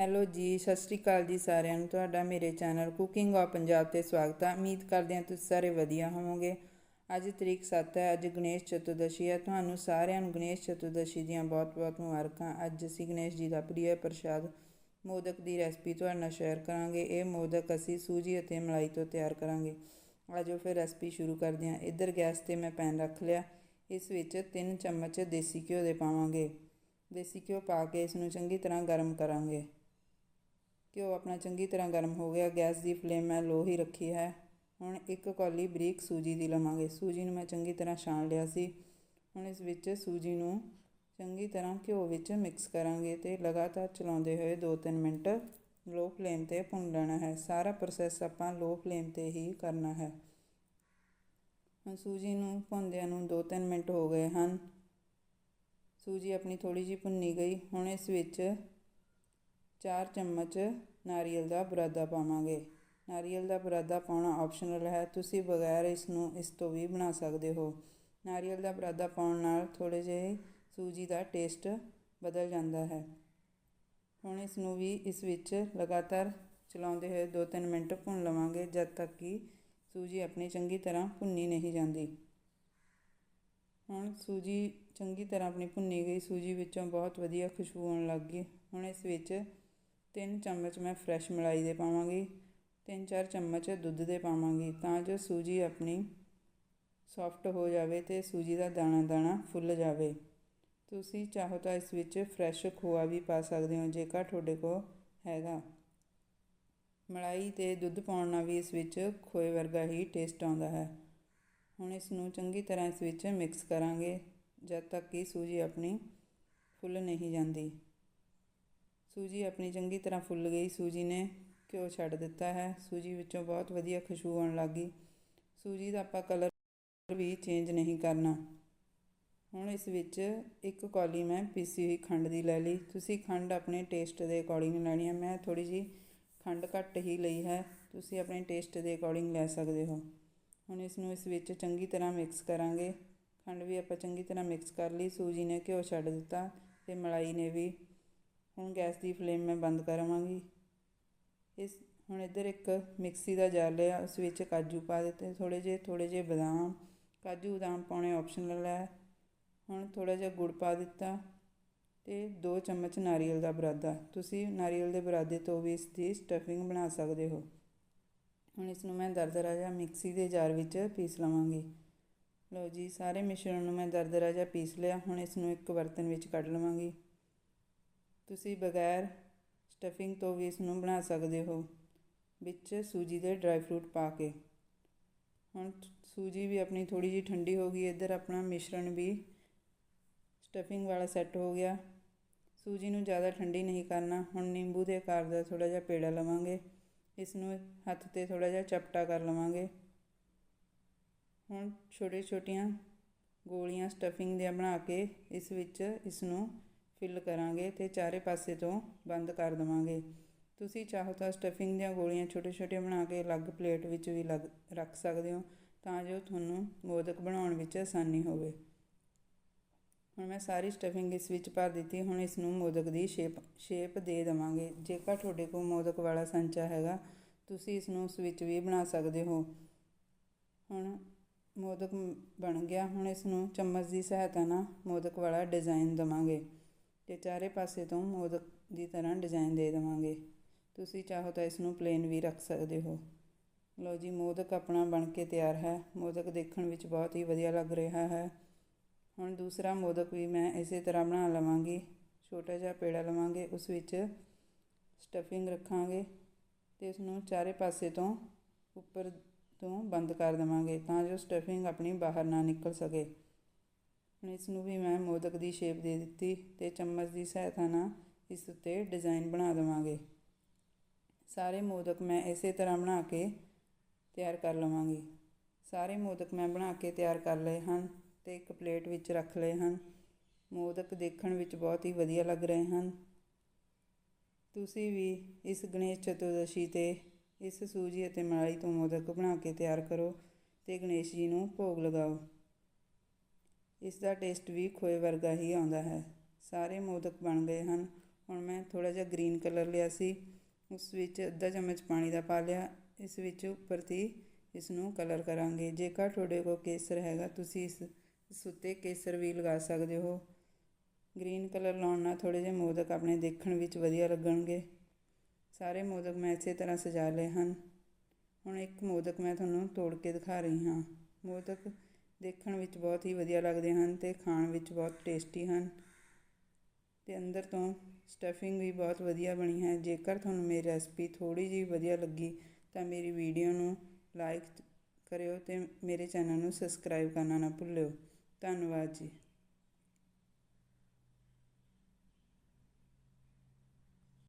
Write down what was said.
Hello ਜੀ, ਸਤਿ ਸ਼੍ਰੀ ਅਕਾਲ ਜੀ ਸਾਰਿਆਂ ਨੂੰ। ਤੁਹਾਡਾ ਮੇਰੇ ਚੈਨਲ ਕੁਕਿੰਗ ਆ ਪੰਜਾਬ ਤੇ ਸਵਾਗਤ ਹੈ ਉਮੀਦ ਕਰਦੇ ਹਾਂ ਤੁਸੀਂ ਸਾਰੇ ਵਧੀਆ ਹੋਵੋਗੇ। ਅੱਜ ਤਰੀਕ 7 ਹੈ, ਅੱਜ ਗਣੇਸ਼ ਚਤੁਰਦਸ਼ੀ ਹੈ। ਤੁਹਾਨੂੰ ਸਾਰਿਆਂ ਨੂੰ ਗਣੇਸ਼ ਚਤੁਰਦਸ਼ੀ ਦੀਆਂ ਬਹੁਤ-ਬਹੁਤ ਮੁਬਾਰਕਾਂ। ਅੱਜ ਅਸੀਂ ਗਣੇਸ਼ ਜੀ ਦਾ ਪ੍ਰਿਯ ਪ੍ਰਸ਼ਾਦ, ਮੋਦਕ ਦੀ ਰੈਸਪੀ ਤੁਹਾਡੇ ਨਾਲ ਸ਼ੇਅਰ ਕਰਾਂਗੇ। ਇਹ ਮੋਦਕ ਅਸੀਂ ਸੂਜੀ ਅਤੇ ਮਲਾਈ ਤੋਂ ਤਿਆਰ ਕਰਾਂਗੇ। ਆਜੋ ਫਿਰ ਰੈਸਪੀ ਸ਼ੁਰੂ ਕਰਦੇ ਹਾਂ। ਇੱਧਰ ਗੈਸ ਤੇ ਮੈਂ ਪੈਨ ਰੱਖ ਲਿਆ। ਇਸ ਵਿੱਚ 3 ਚਮਚ ਦੇਸੀ ਘਿਓ ਦੇ ਪਾਵਾਂਗੇ। ਦੇਸੀ ਘਿਓ ਪਾ ਕੇ ਇਸ ਨੂੰ ਚੰਗੀ ਤਰ੍ਹਾਂ ਗਰਮ ਕਰਾਂਗੇ। ਘਿਓ ਆਪਣਾ ਚੰਗੀ ਤਰ੍ਹਾਂ ਗਰਮ ਹੋ ਗਿਆ, ਗੈਸ ਦੀ ਫਲੇਮ ਮੈਂ ਲੋ ਹੀ ਰੱਖੀ ਹੈ। ਹੁਣ ਇੱਕ ਕੌਲੀ ਬਰੀਕ ਸੂਜੀ ਦੀ ਲਵਾਂਗੇ। ਸੂਜੀ ਨੂੰ ਮੈਂ ਚੰਗੀ ਤਰ੍ਹਾਂ ਛਾਣ ਲਿਆ ਸੀ। ਹੁਣ ਇਸ ਵਿੱਚ ਸੂਜੀ ਨੂੰ ਚੰਗੀ ਤਰ੍ਹਾਂ ਘਿਓ ਵਿੱਚ ਮਿਕਸ ਕਰਾਂਗੇ ਤੇ ਲਗਾਤਾਰ ਚਲਾਉਂਦੇ ਹੋਏ 2-3 ਮਿੰਟ ਲੋ ਫਲੇਮ ਤੇ ਭੁੰਨ ਲੈਣਾ ਹੈ। ਸਾਰਾ ਪ੍ਰੋਸੈਸ ਆਪਾਂ ਲੋ ਫਲੇਮ ਤੇ ਹੀ ਕਰਨਾ ਹੈ। ਹੁਣ ਸੂਜੀ ਨੂੰ ਭੁੰਨਦਿਆਂ ਨੂੰ 2-3 ਮਿੰਟ ਹੋ ਗਏ ਹਨ। ਸੂਜੀ ਆਪਣੀ ਥੋੜੀ ਜਿਹੀ ਭੁੰਨੀ ਗਈ। ਹੁਣ ਇਸ ਵਿੱਚ ਚਾਰ ਚਮਚ ਨਾਰੀਅਲ ਦਾ ਬੁਰਾਦਾ ਪਾਵਾਂਗੇ। ਨਾਰੀਅਲ ਦਾ ਬੁਰਾਦਾ ਪਾਉਣਾ ਆਪਸ਼ਨਲ ਹੈ। ਤੁਸੀਂ ਬਗੈਰ ਇਸ ਨੂੰ ਇਸ ਤੋਂ ਵੀ ਬਣਾ ਸਕਦੇ ਹੋ। ਨਾਰੀਅਲ ਦਾ ਬੁਰਾਦਾ ਪਾਉਣ ਨਾਲ ਥੋੜੇ ਜਿਹੇ ਸੂਜੀ ਦਾ ਟੇਸਟ ਬਦਲ ਜਾਂਦਾ ਹੈ। ਹੁਣ ਇਸ ਨੂੰ ਵੀ ਇਸ ਵਿੱਚ ਲਗਾਤਾਰ ਚਲਾਉਂਦੇ ਹੋਏ 2-3 ਮਿੰਟ ਭੁੰਨ ਲਵਾਂਗੇ, ਜਦ ਤੱਕ ਕਿ ਸੂਜੀ ਆਪਣੀ ਚੰਗੀ ਤਰ੍ਹਾਂ ਭੁੰਨੀ ਨਹੀਂ ਜਾਂਦੀ। ਹੁਣ ਸੂਜੀ ਚੰਗੀ ਤਰ੍ਹਾਂ ਆਪਣੀ ਭੁੰਨੀ ਗਈ। ਸੂਜੀ ਵਿੱਚੋਂ ਬਹੁਤ ਵਧੀਆ ਖੁਸ਼ਬੂ ਆਉਣ ਲੱਗ ਗਈ। ਹੁਣ ਇਸ ਵਿੱਚ ਤਿੰਨ ਚਮਚ ਮੈਂ ਫਰੈਸ਼ ਮਲਾਈ ਦੇ ਪਾਵਾਂਗੀ, ਤਿੰਨ ਚਾਰ ਚਮਚ ਦੁੱਧ ਦੇ ਪਾਵਾਂਗੀ, ਤਾਂ ਜੋ ਸੂਜੀ ਆਪਣੀ ਸੌਫਟ ਹੋ ਜਾਵੇ ਤੇ ਸੂਜੀ ਦਾ ਦਾਣਾ ਦਾਣਾ ਫੁੱਲ ਜਾਵੇ। ਤੁਸੀਂ ਚਾਹੋ ਤਾਂ ਇਸ ਵਿੱਚ ਫਰੈਸ਼ ਖੋਆ ਵੀ ਪਾ ਸਕਦੇ ਹੋ, ਜੇਕਰ ਤੁਹਾਡੇ ਕੋਲ ਹੈਗਾ। ਮਲਾਈ ਤੇ ਦੁੱਧ ਪਾਉਣ ਨਾਲ ਵੀ ਇਸ ਵਿੱਚ ਖੋਏ ਵਰਗਾ ਹੀ ਟੇਸਟ ਆਉਂਦਾ ਹੈ। ਹੁਣ ਇਸ ਨੂੰ ਚੰਗੀ ਤਰ੍ਹਾਂ ਇਸ ਵਿੱਚ ਮਿਕਸ ਕਰਾਂਗੇ, ਜਦ ਤੱਕ ਕਿ ਸੂਜੀ ਆਪਣੀ ਫੁੱਲ ਨਹੀਂ ਜਾਂਦੀ। ਸੂਜੀ ਆਪਣੀ ਚੰਗੀ ਤਰ੍ਹਾਂ ਫੁੱਲ ਗਈ। ਸੂਜੀ ਨੇ ਘਿਓ ਛੱਡ ਦਿੱਤਾ ਹੈ। ਸੂਜੀ ਵਿੱਚੋਂ ਬਹੁਤ ਵਧੀਆ ਖੁਸ਼ਬੂ ਆਉਣ ਲੱਗ ਗਈ। ਸੂਜੀ ਦਾ ਆਪਾਂ ਕਲਰ ਵੀ ਚੇਂਜ ਨਹੀਂ ਕਰਨਾ। ਹੁਣ ਇਸ ਵਿੱਚ ਇੱਕ ਕੌਲੀ ਮੈਂ ਪੀਸੀ ਹੋਈ ਖੰਡ ਦੀ ਲੈ ਲਈ। ਤੁਸੀਂ ਖੰਡ ਆਪਣੇ ਟੇਸਟ ਦੇ ਅਕੋਰਡਿੰਗ ਲੈਣੀ ਹੈ। ਮੈਂ ਥੋੜੀ ਜੀ ਖੰਡ ਘੱਟ ਹੀ ਲਈ ਹੈ। ਤੁਸੀਂ ਆਪਣੇ ਟੇਸਟ ਦੇ ਅਕੋਰਡਿੰਗ ਲੈ ਸਕਦੇ ਹੋ। ਹੁਣ ਇਸ ਨੂੰ ਇਸ ਵਿੱਚ ਚੰਗੀ ਤਰ੍ਹਾਂ ਮਿਕਸ ਕਰਾਂਗੇ। ਖੰਡ ਵੀ ਆਪਾਂ ਚੰਗੀ ਤਰ੍ਹਾਂ ਮਿਕਸ ਕਰ ਲਈ। ਸੂਜੀ ਨੇ ਘਿਓ ਛੱਡ ਦਿੱਤਾ ਤੇ ਮਲਾਈ ਨੇ ਵੀ ਹੁਣ ਗੈਸ ਦੀ ਫਲੇਮ ਮੈਂ ਬੰਦ ਕਰਾਂਗੀ ਇਸ, ਹੁਣ ਇੱਧਰ ਇੱਕ ਮਿਕਸੀ ਦਾ ਜਾਰ ਲਿਆ, ਉਸ ਵਿੱਚ ਕਾਜੂ ਪਾ ਦਿੱਤੇ। ਥੋੜ੍ਹੇ ਜਿਹੇ ਥੋੜ੍ਹੇ ਜਿਹੇ ਬਦਾਮ, ਕਾਜੂ ਬਦਾਮ ਪਾਉਣੇ ਆਪਸ਼ਨਲ ਹੈ ਹੁਣ ਥੋੜ੍ਹਾ ਜਿਹਾ ਗੁੜ ਪਾ ਦਿੱਤਾ ਤੇ 2 ਚਮਚ ਨਾਰੀਅਲ ਦਾ ਬਰਾਦਾ। ਤੁਸੀਂ ਨਾਰੀਅਲ ਦੇ ਬਰਾਦੇ ਤੋਂ ਵੀ ਇਸ ਦੀ ਸਟਫਿੰਗ ਬਣਾ ਸਕਦੇ ਹੋ। ਹੁਣ ਇਸ ਨੂੰ ਮੈਂ ਦਰਦਰਾ ਜਿਹਾ ਮਿਕਸੀ ਦੇ ਜਾਰ ਵਿੱਚ ਪੀਸ ਲਵਾਂਗੀ। ਲਓ ਜੀ, ਸਾਰੇ ਮਿਸ਼ਰਣ ਨੂੰ ਮੈਂ ਦਰਦਰਾ ਜਿਹਾ ਪੀਸ ਲਿਆ। ਹੁਣ ਇਸ ਨੂੰ ਇੱਕ ਬਰਤਨ ਵਿੱਚ ਕੱਢ ਲਵਾਂਗੀ। ਤੁਸੀਂ ਬਗੈਰ ਸਟਫਿੰਗ ਤੋਂ ਵੀ ਇਸ ਨੂੰ ਬਣਾ ਸਕਦੇ ਹੋ। ਵਿੱਚ ਸੂਜੀ ਦੇ ਡਰਾਈ ਫਰੂਟ ਪਾ ਕੇ। ਹੁਣ ਸੂਜੀ ਵੀ ਆਪਣੀ ਥੋੜੀ ਜਿਹੀ ਠੰਡੀ ਹੋ ਗਈ, ਇੱਧਰ ਆਪਣਾ ਮਿਸ਼ਰਣ ਵੀ ਸਟਫਿੰਗ ਵਾਲਾ ਸੈੱਟ ਹੋ ਗਿਆ। ਸੂਜੀ ਨੂੰ ਜ਼ਿਆਦਾ ਠੰਡੀ ਨਹੀਂ ਕਰਨਾ, ਹੁਣ ਨਿੰਬੂ ਦੇ ਆਕਾਰ ਦਾ ਥੋੜਾ ਜਿਹਾ ਪੇੜਾ ਲਵਾਂਗੇ। ਇਸ ਨੂੰ ਹੱਥ ਤੇ ਥੋੜਾ ਜਿਹਾ ਚਪਟਾ ਕਰ ਲਵਾਂਗੇ। ਹੁਣ ਛੋਟੇ ਛੋਟੀਆਂ ਗੋਲੀਆਂ ਸਟਫਿੰਗ ਦੀਆਂ ਬਣਾ ਕੇ ਇਸ ਵਿੱਚ ਇਸ ਨੂੰ ਫਿਲ ਕਰਾਂਗੇ ਤੇ ਚਾਰੇ ਪਾਸੇ ਤੋਂ ਬੰਦ ਕਰ ਦਵਾਂਗੇ। ਤੁਸੀਂ ਚਾਹੋ ਤਾਂ ਸਟਫਿੰਗ ਦੀਆਂ ਗੋਲੀਆਂ ਛੋਟੇ ਛੋਟੇ ਬਣਾ ਕੇ ਅਲੱਗ ਪਲੇਟ ਵਿੱਚ ਵੀ ਲੱਗ, ਰੱਖ ਸਕਦੇ ਹੋ, ਤਾਂ ਜੋ ਤੁਹਾਨੂੰ ਮੋਦਕ ਬਣਾਉਣ ਵਿੱਚ ਆਸਾਨੀ ਹੋਵੇ। ਹੁਣ ਮੈਂ ਸਾਰੀ ਸਟਫਿੰਗ ਇਸ ਵਿੱਚ ਭਰ ਦਿੱਤੀ, ਹੁਣ ਇਸ ਨੂੰ ਮੋਦਕ ਦੀ ਸ਼ੇਪ ਸ਼ੇਪ ਦੇ ਦਵਾਂਗੇ। ਜੇਕਰ ਤੁਹਾਡੇ ਕੋਲ ਮੋਦਕ ਵਾਲਾ ਸੰਚਾ ਹੈਗਾ, ਤੁਸੀਂ ਇਸ ਨੂੰ ਉਸ ਵਿੱਚ ਵੀ ਬਣਾ ਸਕਦੇ ਹੋ। ਹੁਣ ਮੋਦਕ ਬਣ ਗਿਆ, ਹੁਣ ਇਸ ਨੂੰ ਚਮਚ ਦੀ ਸਹਾਇਤਾ ਨਾਲ ਮੋਦਕ ਵਾਲਾ ਡਿਜ਼ਾਈਨ ਦਵਾਂਗੇ। ਤੇ ਚਾਰੇ ਪਾਸੇ ਤੋਂ ਮੋਦਕ ਦੀ ਤਰ੍ਹਾਂ ਡਿਜ਼ਾਈਨ ਦੇ ਦੇਵਾਂਗੇ। ਤੁਸੀਂ ਚਾਹੋ ਤਾਂ ਇਸ ਨੂੰ ਪਲੇਨ ਵੀ ਰੱਖ ਸਕਦੇ ਹੋ। ਲਓ ਜੀ, ਮੋਦਕ ਆਪਣਾ ਬਣ ਕੇ ਤਿਆਰ ਹੈ। ਮੋਦਕ ਦੇਖਣ ਵਿੱਚ ਬਹੁਤ ਹੀ ਵਧੀਆ ਲੱਗ ਰਿਹਾ ਹੈ। ਹੁਣ ਦੂਸਰਾ ਮੋਦਕ ਵੀ ਮੈਂ ਇਸੇ ਤਰ੍ਹਾਂ ਬਣਾ ਲਵਾਂਗੀ। ਛੋਟਾ ਜਿਹਾ ਪੇੜਾ ਲਵਾਂਗੇ, ਉਸ ਵਿੱਚ ਸਟਫਿੰਗ ਰੱਖਾਂਗੇ ਤੇ ਇਸ ਨੂੰ ਚਾਰੇ ਪਾਸੇ ਤੋਂ ਉੱਪਰ ਤੋਂ ਬੰਦ ਕਰ ਦੇਵਾਂਗੇ ਤਾਂ ਜੋ ਸਟਫਿੰਗ ਆਪਣੀ ਬਾਹਰ ਨਾ ਨਿਕਲ ਸਕੇ। ਹੁਣ ਇਸ ਨੂੰ ਵੀ ਮੈਂ ਮੋਦਕ ਦੀ ਸ਼ੇਪ ਦੇ ਦਿੱਤੀ ਤੇ ਚਮਚ ਦੀ ਸਹਾਇਤਾ ਨਾਲ ਇਸ ਉੱਤੇ ਡਿਜ਼ਾਈਨ ਬਣਾ ਦਵਾਂਗੇ। ਸਾਰੇ ਮੋਦਕ ਮੈਂ ਇਸੇ ਤਰ੍ਹਾਂ ਬਣਾ ਕੇ ਤਿਆਰ ਕਰ ਲਵਾਂਗੀ। ਸਾਰੇ ਮੋਦਕ ਮੈਂ ਬਣਾ ਕੇ ਤਿਆਰ ਕਰ ਲਏ ਹਨ ਤੇ ਇੱਕ ਪਲੇਟ ਵਿੱਚ ਰੱਖ ਲਏ ਹਨ। ਮੋਦਕ ਦੇਖਣ ਵਿੱਚ ਬਹੁਤ ਹੀ ਵਧੀਆ ਲੱਗ ਰਹੇ ਹਨ। ਤੁਸੀਂ ਵੀ ਇਸ ਗਣੇਸ਼ ਚਤੁਰਦਸ਼ੀ ਤੇ ਇਸ ਸੂਜੀ ਅਤੇ ਮਲਾਈ ਤੋਂ ਮੋਦਕ ਬਣਾ ਕੇ ਤਿਆਰ ਕਰੋ ਤੇ ਗਣੇਸ਼ ਜੀ ਨੂੰ ਭੋਗ ਲਗਾਓ। ਇਸ ਦਾ ਟੇਸਟ ਵੀ ਖੋਏ ਵਰਗਾ ਹੀ ਆਉਂਦਾ ਹੈ। ਸਾਰੇ ਮੋਦਕ ਬਣ ਗਏ ਹਨ। ਹੁਣ ਮੈਂ ਥੋੜ੍ਹਾ ਜਿਹਾ ਗ੍ਰੀਨ ਕਲਰ ਲਿਆ ਸੀ। ਉਸ ਵਿੱਚ ਅੱਧਾ ਚਮਚ ਪਾਣੀ ਦਾ ਪਾ ਲਿਆ। ਇਸ ਵਿੱਚ ਉੱਪਰ ਦੀ ਇਸ ਨੂੰ ਕਲਰ ਕਰਾਂਗੇ। ਜੇਕਰ ਤੁਹਾਡੇ ਕੋਲ ਕੇਸਰ ਹੈਗਾ, ਤੁਸੀਂ ਇਸ ਇਸ ਉੱਤੇ ਕੇਸਰ ਵੀ ਲਗਾ ਸਕਦੇ ਹੋ। ਗ੍ਰੀਨ ਕਲਰ ਲਾਉਣ ਨਾਲ ਥੋੜ੍ਹੇ ਜਿਹੇ ਮੋਦਕ ਆਪਣੇ ਦੇਖਣ ਵਿੱਚ ਵਧੀਆ ਲੱਗਣਗੇ। ਸਾਰੇ ਮੋਦਕ ਮੈਂ ਇਸੇ ਤਰ੍ਹਾਂ ਸਜਾ ਲਏ ਹਨ। ਹੁਣ ਇੱਕ ਮੋਦਕ ਮੈਂ ਤੁਹਾਨੂੰ ਤੋੜ ਕੇ ਦਿਖਾ ਰਹੀ ਹਾਂ। ਮੋਦਕ ਦੇਖਣ ਵਿੱਚ ਬਹੁਤ ਹੀ ਵਧੀਆ ਲੱਗਦੇ ਹਨ ਅਤੇ ਖਾਣ ਵਿੱਚ ਬਹੁਤ ਟੇਸਟੀ ਹਨ। ਅਤੇ ਅੰਦਰ ਤੋਂ ਸਟਫਿੰਗ ਵੀ ਬਹੁਤ ਵਧੀਆ ਬਣੀ ਹੈ। ਜੇਕਰ ਤੁਹਾਨੂੰ ਮੇਰੀ ਰੈਸਪੀ ਥੋੜ੍ਹੀ ਜਿਹੀ ਵਧੀਆ ਲੱਗੀ ਤਾਂ ਮੇਰੀ ਵੀਡੀਓ ਨੂੰ ਲਾਈਕ ਕਰਿਓ ਅਤੇ ਮੇਰੇ ਚੈਨਲ ਨੂੰ ਸਬਸਕ੍ਰਾਈਬ ਕਰਨਾ ਨਾ ਭੁੱਲਿਓ। ਧੰਨਵਾਦ ਜੀ।